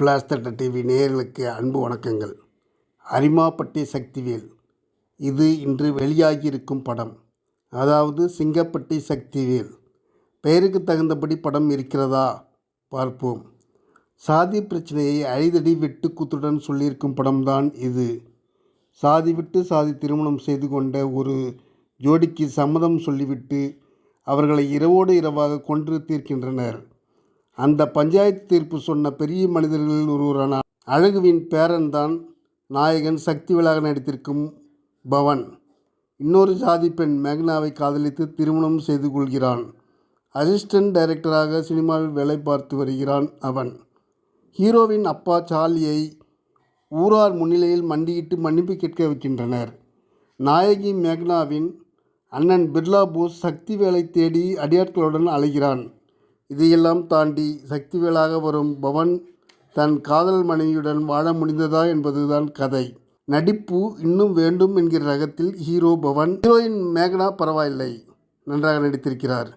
Flash தட்ட TV நேயர்களுக்கு அன்பு வணக்கங்கள். அரிமாப்பட்டி சக்திவேல். இது இன்று வெளியாகியிருக்கும் படம். அதாவது சிங்கப்பட்டி சக்திவேல். பெயருக்கு தகுந்தபடி படம் இருக்கிறதா? பார்ப்போம். சாதி பிரச்சனையை அழிதடி வெட்டுக்கூத்துடன் சொல்லியிருக்கும் படம்தான் இது. சாதி விட்டு சாதி திருமணம் செய்து கொண்ட ஒரு ஜோடிக்கு சம்மதம் சொல்லிவிட்டு அவர்களை இரவோடு இரவாக கொன்று தீர்க்கின்றனர். அந்த பஞ்சாயத்து தீர்ப்பு சொன்ன பெரிய மனிதர்களில் ஒருவரான அழகுவின் பேரன்தான் நாயகன் சக்திவேலாக நடித்திருக்கும் பவன். இன்னொரு ஜாதி பெண் மேக்னாவை காதலித்து திருமணம் செய்து கொள்கிறான். அசிஸ்டன்ட் டைரக்டராக சினிமாவில் வேலை பார்த்து வருகிறான் அவன். ஹீரோவின் அப்பா சார்லியை ஊரார் முன்னிலையில் மண்டியிட்டு மன்னிப்பு கேட்க வைக்கின்றனர். நாயகி மேக்னாவின் அண்ணன் பிர்லா போஸ் சக்தி வேலை தேடி அடியாட்களுடன் அலைகிறான். இதையெல்லாம் தாண்டி சக்திவேலாக வரும் பவன் தன் காதல் மனைவியுடன் வாழ முடிந்ததா என்பதுதான் கதை. நடிப்பு இன்னும் வேண்டும் என்கிற ரகத்தில் ஹீரோ பவன் ஹீரோயின் மேகனா பரவாயில்லை. நன்றாக நடித்திருக்கிறார்.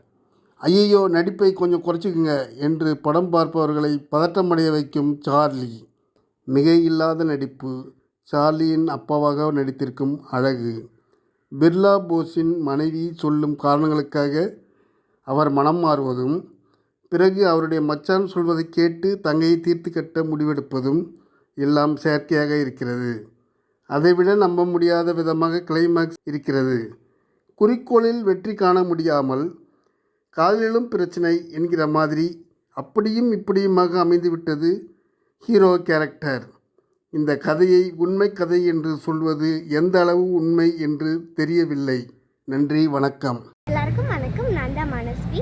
ஐயையோ நடிப்பை கொஞ்சம் குறைச்சிக்குங்க என்று படம் பார்ப்பவர்களை பதட்டமடைய வைக்கும் சார்லி. மிக இல்லாத நடிப்பு சார்லியின் அப்பாவாக நடித்திருக்கும் அழகு. பிர்லா போஸின் மனைவி சொல்லும் காரணங்களுக்காக அவர் மனம் மாறுவதும் பிறகு அவருடைய மச்சான் சொல்வதை கேட்டு தங்கையை தீர்த்து கட்ட முடிவெடுப்பதும் எல்லாம் செயற்கையாக இருக்கிறது. அதைவிட நம்ப முடியாத விதமாக கிளைமாக்ஸ் இருக்கிறது. குறிக்கோளில் வெற்றி காண முடியாமல் காதலிலும் பிரச்சனை என்கிற மாதிரி அப்படியும் இப்படியுமாக அமைந்துவிட்டது ஹீரோ கேரக்டர் இந்த கதையை உண்மை கதை என்று சொல்வது எந்த அளவு உண்மை என்று தெரியவில்லை. நன்றி வணக்கம். எல்லாருக்கும் வணக்கம். நான் தான் மனஸ்வி.